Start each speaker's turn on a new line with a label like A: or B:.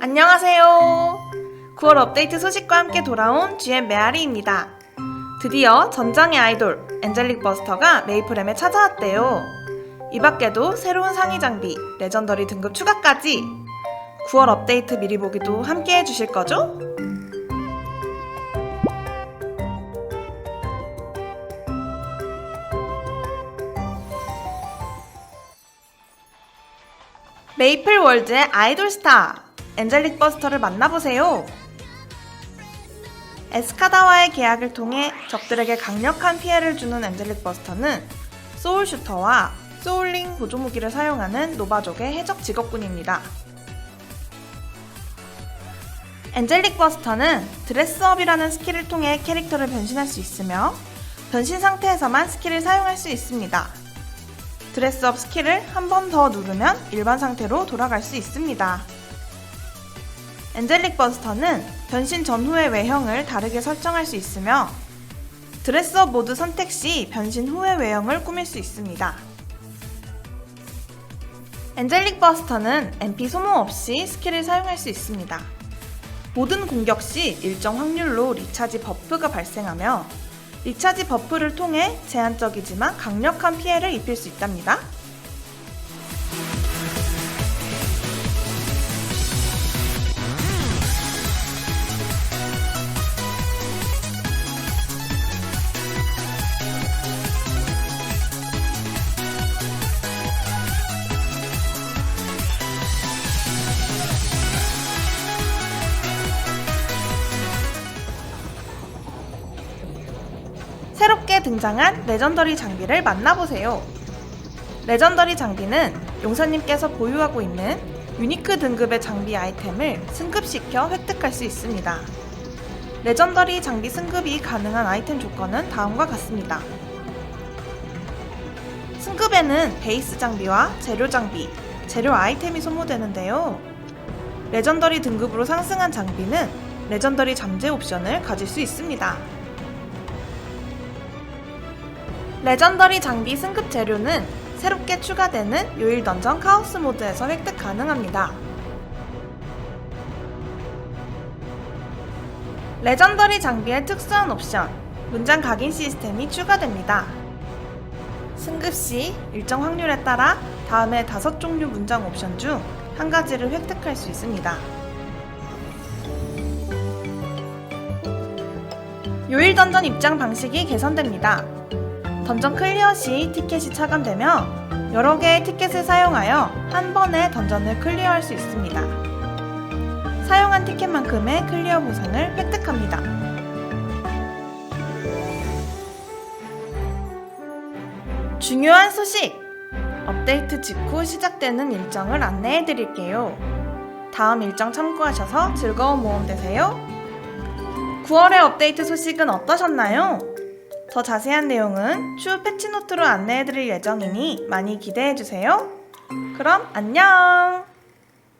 A: 안녕하세요. 9월 업데이트 소식과 함께 돌아온 GM 메아리입니다. 드디어 전장의 아이돌 엔젤릭 버스터가 메이플엠에 찾아왔대요. 이 밖에도 새로운 상위 장비, 레전더리 등급 추가까지 9월 업데이트 미리 보기도 함께 해주실 거죠? 메이플 월드의 아이돌 스타 엔젤릭 버스터를 만나보세요. 에스카다와의 계약을 통해 적들에게 강력한 피해를 주는 엔젤릭 버스터는 소울 슈터와 소울링 보조 무기를 사용하는 노바족의 해적 직업군입니다. 엔젤릭 버스터는 드레스업이라는 스킬을 통해 캐릭터를 변신할 수 있으며 변신 상태에서만 스킬을 사용할 수 있습니다. 드레스업 스킬을 한 번 더 누르면 일반 상태로 돌아갈 수 있습니다. 엔젤릭 버스터는 변신 전후의 외형을 다르게 설정할 수 있으며 드레스업 모드 선택 시 변신 후의 외형을 꾸밀 수 있습니다. 엔젤릭 버스터는 MP 소모 없이 스킬을 사용할 수 있습니다. 모든 공격 시 일정 확률로 리차지 버프가 발생하며 리차지 버프를 통해 제한적이지만 강력한 피해를 입힐 수 있답니다. 새롭게 등장한 레전더리 장비를 만나보세요. 레전더리 장비는 용사님께서 보유하고 있는 유니크 등급의 장비 아이템을 승급시켜 획득할 수 있습니다. 레전더리 장비 승급이 가능한 아이템 조건은 다음과 같습니다. 승급에는 베이스 장비와 재료 장비, 재료 아이템이 소모되는데요. 레전더리 등급으로 상승한 장비는 레전더리 잠재 옵션을 가질 수 있습니다. 레전더리 장비 승급 재료는 새롭게 추가되는 요일 던전 카오스 모드에서 획득 가능합니다. 레전더리 장비의 특수한 옵션, 문장 각인 시스템이 추가됩니다. 승급 시 일정 확률에 따라 다음에 다섯 종류 문장 옵션 중 한 가지를 획득할 수 있습니다. 요일 던전 입장 방식이 개선됩니다. 던전 클리어 시 티켓이 차감되며 여러 개의 티켓을 사용하여 한 번에 던전을 클리어할 수 있습니다. 사용한 티켓만큼의 클리어 보상을 획득합니다. 중요한 소식! 업데이트 직후 시작되는 일정을 안내해 드릴게요. 다음 일정 참고하셔서 즐거운 모험 되세요. 9월의 업데이트 소식은 어떠셨나요? 더 자세한 내용은 추후 패치노트로 안내해드릴 예정이니 많이 기대해주세요. 그럼 안녕!